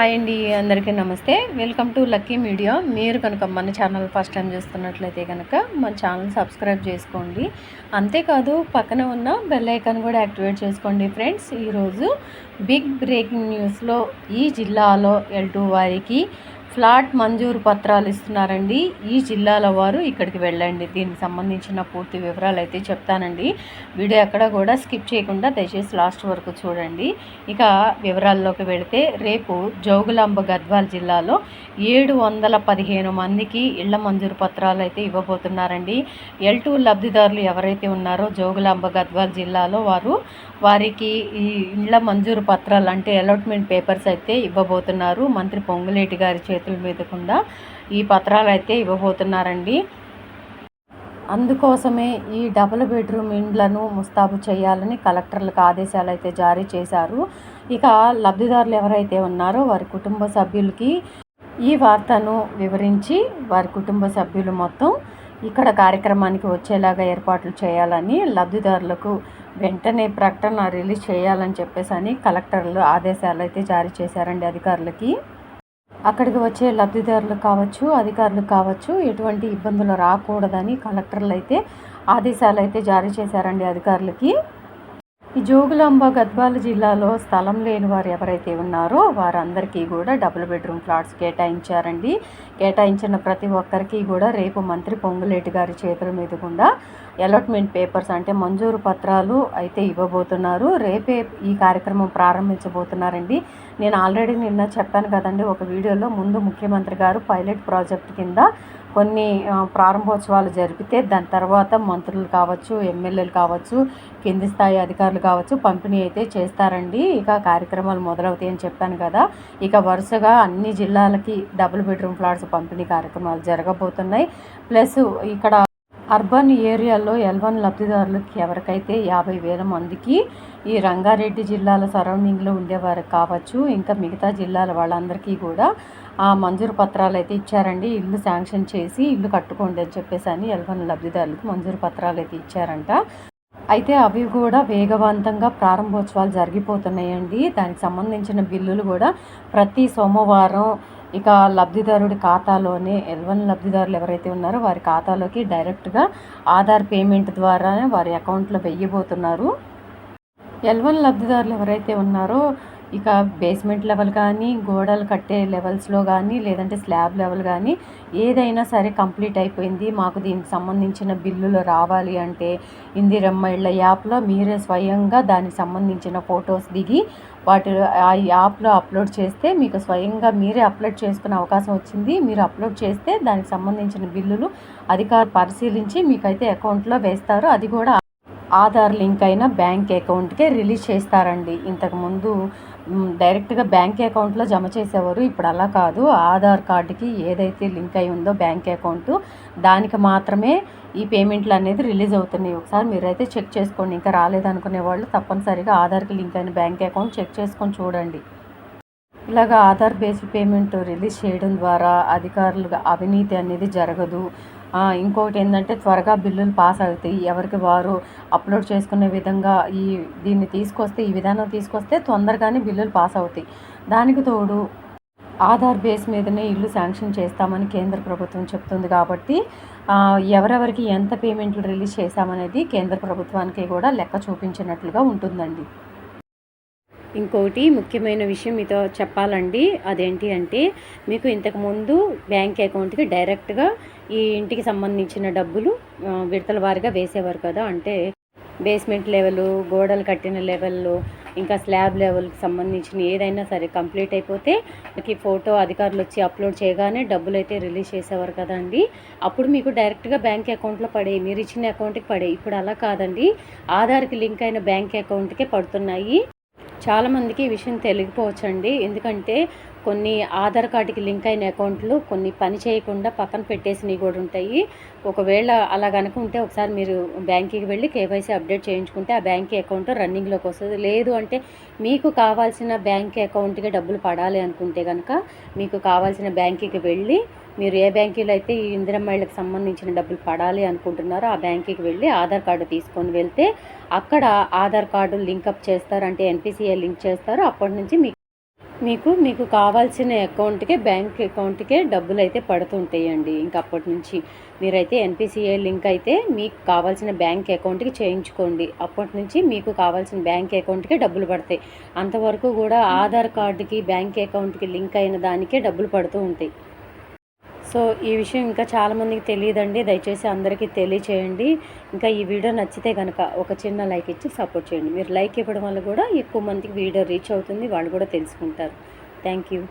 Hi అండి అందరికీ నమస్తే. Welcome to Lucky Media. మీరు కనుక మన ఛానల్ ఫస్ట్ టైం చూస్తున్నట్లయితే కనుక మన ఛానల్ సబ్స్క్రైబ్ చేసుకోండి. అంతేకాదు పక్కన ఉన్న బెల్ ఐకాన్ కూడా యాక్టివేట్ చేసుకోండి ఫ్రెండ్స్. ఈరోజు బిగ్ బ్రేకింగ్ న్యూస్లో ఈ జిల్లాలో ఎల్టూ వారికి ఫ్లాట్ మంజూరు పత్రాలు ఇస్తున్నారండి. ఈ జిల్లాల వారు ఇక్కడికి వెళ్ళండి. దీనికి సంబంధించిన పూర్తి వివరాలు అయితే చెప్తానండి. వీడియో ఎక్కడ కూడా స్కిప్ చేయకుండా దయచేసి లాస్ట్ వరకు చూడండి. ఇక వివరాల్లోకి వెళితే రేపు జోగులాంబ గద్వాల్ జిల్లాలో ఏడు వందల పదిహేను మందికి ఇళ్ళ మంజూరు పత్రాలు అయితే ఇవ్వబోతున్నారండి. ఎల్ టూ లబ్ధిదారులు ఎవరైతే ఉన్నారో జోగులాంబ గద్వాల్ జిల్లాలో వారు వారికి ఈ ఇళ్ళ మంజూరు పత్రాలు అంటే అలాట్మెంట్ పేపర్స్ అయితే ఇవ్వబోతున్నారు. మంత్రి పొంగులేటి గారి చేతుల మీదకుండా ఈ పత్రాలు అయితే ఇవ్వబోతున్నారండి. అందుకోసమే ఈ డబుల్ బెడ్రూమ్ ఇండ్లను ముస్తాబు చేయాలని కలెక్టర్లకు ఆదేశాలు అయితే జారీ చేశారు. ఇక లబ్ధిదారులు ఎవరైతే ఉన్నారో వారి కుటుంబ సభ్యులకి ఈ వార్తను వివరించి వారి కుటుంబ సభ్యులు మొత్తం ఇక్కడ కార్యక్రమానికి వచ్చేలాగా ఏర్పాట్లు చేయాలని లబ్ధిదారులకు వెంటనే ప్రకటన రిలీజ్ చేయాలని చెప్పేసి అని కలెక్టర్లు ఆదేశాలు అయితే జారీ చేశారండి అధికారులకి. అక్కడికి వచ్చే లబ్ధిదారులు కావచ్చు అధికారులు కావచ్చు ఎటువంటి ఇబ్బందులు రాకూడదని కలెక్టర్లు అయితే ఆదేశాలు అయితే జారీ చేశారండి అధికారులకి. ఈ జోగులాంబ గద్వాల జిల్లాలో స్థలం లేని వారు ఎవరైతే ఉన్నారో వారందరికీ కూడా డబుల్ బెడ్రూమ్ ఫ్లాట్స్ కేటాయించారండి. కేటాయించిన ప్రతి ఒక్కరికి కూడా రేపు మంత్రి పొంగులేటి గారి చేతుల మీద కూడా అలాట్మెంట్ పేపర్స్ అంటే మంజూరు పత్రాలు అయితే ఇవ్వబోతున్నారు. రేపే ఈ కార్యక్రమం ప్రారంభించబోతున్నారండి. నేను ఆల్రెడీ నిన్న చెప్పాను కదండి ఒక వీడియోలో ముందు ముఖ్యమంత్రి గారు పైలట్ ప్రాజెక్ట్ కింద కొన్ని ప్రారంభోత్సవాలు జరిపితే దాని తర్వాత మంత్రులు కావచ్చు ఎమ్మెల్యేలు కావచ్చు కింది స్థాయి అధికారులు కావచ్చు పంపిణీ అయితే చేస్తారండి. ఇక కార్యక్రమాలు మొదలవుతాయని చెప్పాను కదా. ఇక వరుసగా అన్ని జిల్లాలకి డబుల్ బెడ్రూమ్ ఫ్లాట్స్ పంపిణీ కార్యక్రమాలు జరగబోతున్నాయి. ప్లస్ ఇక్కడ అర్బన్ ఏరియాలో ఎల్వన్ లబ్ధిదారులకి ఎవరికైతే యాభై వేల మందికి ఈ రంగారెడ్డి జిల్లాల సరౌండింగ్లో ఉండేవారు కావచ్చు ఇంకా మిగతా జిల్లాల వాళ్ళందరికీ కూడా ఆ మంజూరు పత్రాలు అయితే ఇచ్చారండి. ఇల్లు శాంక్షన్ చేసి ఇల్లు కట్టుకోండి అని చెప్పేసి అని ఎల్వన్ లబ్ధిదారులకు మంజూరు పత్రాలు అయితే ఇచ్చారంట. అయితే అవి కూడా వేగవంతంగా ప్రారంభోత్సవాలు జరిగిపోతున్నాయండి. దానికి సంబంధించిన బిల్లులు కూడా ప్రతి సోమవారం ఇక లబ్ధిదారుడి ఖాతాలోనే ఎల్వన్ లబ్ధిదారులు ఎవరైతే ఉన్నారో వారి ఖాతాలోకి డైరెక్ట్గా ఆధార్ పేమెంట్ ద్వారానే వారి అకౌంట్లో వెయ్యబోతున్నారు. ఎల్వన్ లబ్ధిదారులు ఎవరైతే ఉన్నారో ఇక బేస్మెంట్ లెవెల్ కానీ గోడలు కట్టే లెవెల్స్లో కానీ లేదంటే స్లాబ్ లెవెల్ కానీ ఏదైనా సరే కంప్లీట్ అయిపోయింది. మాకు దీనికి సంబంధించిన బిల్లులు రావాలి అంటే ఇందిరమ్మ ఇళ్ళ యాప్లో మీరే స్వయంగా దానికి సంబంధించిన ఫొటోస్ దిగి వాటి ఆ యాప్లో అప్లోడ్ చేస్తే మీకు స్వయంగా మీరే అప్లోడ్ చేసుకునే అవకాశం వచ్చింది. మీరు అప్లోడ్ చేస్తే దానికి సంబంధించిన బిల్లులు అధికారులు పరిశీలించి మీకైతే అకౌంట్లో వేస్తారు. అది కూడా ఆధార్ లింక్ అయిన బ్యాంక్ అకౌంట్కే రిలీజ్ చేస్తారండి. ఇంతకుముందు డైరెక్ట్గా బ్యాంక్ అకౌంట్లో జమ చేసేవారు. ఇప్పుడు అలా కాదు. ఆధార్ కార్డుకి ఏదైతే లింక్ అయి ఉందో బ్యాంక్ అకౌంట్ దానికి మాత్రమే ఈ పేమెంట్లు అనేది రిలీజ్ అవుతున్నాయి. ఒకసారి మీరైతే చెక్ చేసుకోండి. ఇంకా రాలేదనుకునే వాళ్ళు తప్పనిసరిగా ఆధార్కి లింక్ అయిన బ్యాంక్ అకౌంట్ చెక్ చేసుకొని చూడండి. ఇలాగ ఆధార్ బేస్డ్ పేమెంట్ రిలీజ్ చేయడం ద్వారా అధికారులుగా అవినీతి అనేది జరగదు. ఇంకొకటి ఏంటంటే త్వరగా బిల్లులు పాస్ అవుతాయి. ఎవరికి వారు అప్లోడ్ చేసుకునే విధంగా ఈ దీన్ని తీసుకొస్తే ఈ విధానం తీసుకొస్తే తొందరగానే బిల్లులు పాస్ అవుతాయి. దానికి తోడు ఆధార్ బేస్ మీదనే ఇల్లు శాంక్షన్ చేస్తామని కేంద్ర ప్రభుత్వం చెప్తుంది కాబట్టి ఎవరెవరికి ఎంత పేమెంట్లు రిలీజ్ చేశామనేది కేంద్ర ప్రభుత్వానికి కూడా లెక్క చూపించినట్లుగా ఉంటుందండి. ఇంకోటి ముఖ్యమైన విషయం మీతో చెప్పాలండి. అదేంటి అంటే మీకు ఇంతకుముందు బ్యాంక్ అకౌంట్కి డైరెక్ట్గా ఈ ఇంటికి సంబంధించిన డబ్బులు విడతల వారిగా వేసేవారు కదా. అంటే బేస్మెంట్ లెవెల్ గోడలు కట్టిన లెవెల్లో ఇంకా స్లాబ్ లెవెల్కి సంబంధించిన ఏదైనా సరే కంప్లీట్ అయిపోతే మీకు ఫోటో అధికారులు వచ్చి అప్లోడ్ చేయగానే డబ్బులు అయితే రిలీజ్ చేసేవారు కదండి అప్పుడు మీకు డైరెక్ట్గా బ్యాంక్ అకౌంట్లో పడే మీరు ఇచ్చిన అకౌంట్కి పడే ఇప్పుడు అలా కాదండి. ఆధార్కి లింక్ అయిన బ్యాంక్ అకౌంట్కే పడుతున్నాయి. చాలామందికి ఈ విషయం తెలియకపోవచ్చండి. ఎందుకంటే కొన్ని ఆధార్ కార్డుకి లింక్ అయిన అకౌంట్లు కొన్ని పని చేయకుండా పక్కన పెట్టేసినవి కూడా ఉంటాయి. ఒకవేళ అలా కనుక ఉంటే ఒకసారి మీరు బ్యాంకుకి వెళ్ళి కేవైసీ అప్డేట్ చేయించుకుంటే ఆ బ్యాంక్ అకౌంట్ రన్నింగ్లోకి వస్తుంది. లేదు అంటే మీకు కావాల్సిన బ్యాంక్ అకౌంట్కి డబ్బులు పడాలి అనుకుంటే కనుక మీకు కావాల్సిన బ్యాంకుకి వెళ్ళి మీరు ఏ బ్యాంకులో అయితే ఈ ఇందిరమ్మాయిలకు సంబంధించిన డబ్బులు పడాలి అనుకుంటున్నారో ఆ బ్యాంకుకి వెళ్ళి ఆధార్ కార్డు తీసుకొని వెళ్తే అక్కడ ఆధార్ కార్డు లింకప్ చేస్తారు. అంటే ఎన్పిసిఐ లింక్ చేస్తారు. అప్పటి నుంచి మీకు మీకు మీకు కావాల్సిన అకౌంట్కే బ్యాంక్ అకౌంట్కే డబ్బులు అయితే పడుతుంటాయండి. ఇంక అప్పటి నుంచి మీరైతే ఎన్పిసిఐ లింక్ అయితే మీకు కావాల్సిన బ్యాంక్ అకౌంట్కి చేయించుకోండి. అప్పటి నుంచి మీకు కావాల్సిన బ్యాంక్ అకౌంట్కే డబ్బులు పడతాయి. అంతవరకు కూడా ఆధార్ కార్డుకి బ్యాంక్ అకౌంట్కి లింక్ అయిన దానికే డబ్బులు పడుతూ ఉంటాయి. సో ఈ విషయం ఇంకా చాలామందికి తెలియదండి. దయచేసి అందరికీ తెలియచేయండి. ఇంకా ఈ వీడియో నచ్చితే కనుక ఒక చిన్న లైక్ ఇచ్చి సపోర్ట్ చేయండి. మీరు లైక్ ఇవ్వడం వల్ల కూడా ఎక్కువ మందికి వీడియో రీచ్ అవుతుంది. వాళ్ళు కూడా తెలుసుకుంటారు. Thank you.